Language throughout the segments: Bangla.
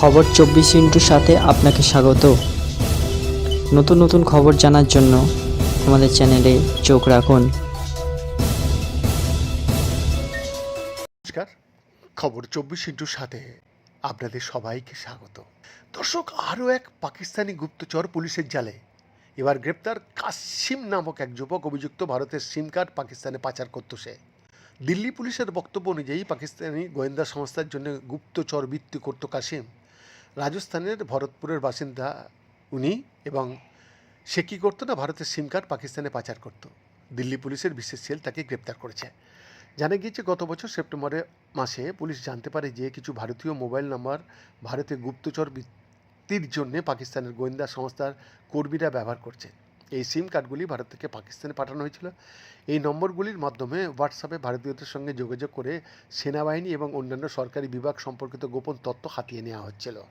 খবর চব্বিশ ইন্টুর সাথে আপনাকে স্বাগত। নতুন নতুন খবর জানার জন্য আমাদের চ্যানেলে চোখ রাখুন। নমস্কার, খবর চব্বিশ ইন্টুর সাথে আপনাদের সবাইকে স্বাগত। দর্শক, আরও এক পাকিস্তানি গুপ্তচর পুলিশের জালে। এবার গ্রেপ্তার কাসিম নামক এক যুবক অভিযুক্ত ভারতের সিম কার্ড পাকিস্তানে পাচার করত সে। দিল্লি পুলিশের বক্তব্য অনুযায়ী পাকিস্তানি গোয়েন্দা সংস্থার জন্য গুপ্তচর বৃত্তি করত কাসিম। রাজস্থানের ভরতপুরের বাসিন্দা উনি এবং সে কী করতো না, ভারতের সিম কার্ড পাকিস্তানে পাচার করত। দিল্লি পুলিশের বিশেষ সেল তাকে গ্রেপ্তার করেছে। জানা গিয়েছে, গত বছর সেপ্টেম্বরে মাসে পুলিশ জানতে পারে যে কিছু ভারতীয় মোবাইল নাম্বার ভারতে গুপ্তচর বৃত্তির জন্য পাকিস্তানের গোয়েন্দা সংস্থার কর্মীরা ব্যবহার করছে। এই সিম কার্ডগুলি ভারত থেকে পাকিস্তানে পাঠানো হয়েছিল। এই নম্বরগুলির মাধ্যমে হোয়াটসঅ্যাপে ভারতীয়দের সঙ্গে যোগাযোগ করে সেনাবাহিনী এবং অন্যান্য সরকারি বিভাগ সম্পর্কিত গোপন তথ্য হাতিয়ে নেওয়া হচ্ছিল।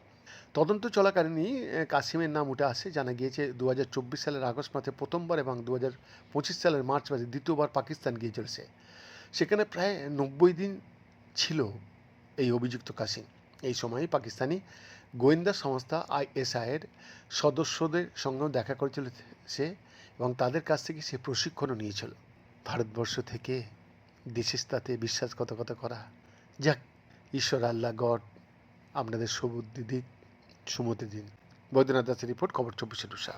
তদন্ত চলাকালীনই কাসিমের নাম উঠে আসে। জানা গিয়েছে দু হাজার চব্বিশ সালের আগস্ট মাসে প্রথমবার এবং দু হাজার পঁচিশ সালের মার্চ মাসে দ্বিতীয়বার পাকিস্তান গিয়েছিল সে সেখানে প্রায় নব্বই দিন ছিল এই অভিযুক্ত কাসিম। এই সময়ই পাকিস্তানি গোয়েন্দা সংস্থা আইএসআইয়ের সদস্যদের সঙ্গেও দেখা করেছিল সে এবং তাদের কাছ থেকে সে প্রশিক্ষণও নিয়েছিল। ভারতবর্ষ থেকে দেশের তাতে বিশ্বাসঘাতকতা করা। যাক, ঈশ্বর আল্লাহ গড, আপনাদের সবুদ্ধি দিক সুমতি দিন বৈদ্যনাথ দাসের রিপোর্ট খবর চব্বিশে টুসা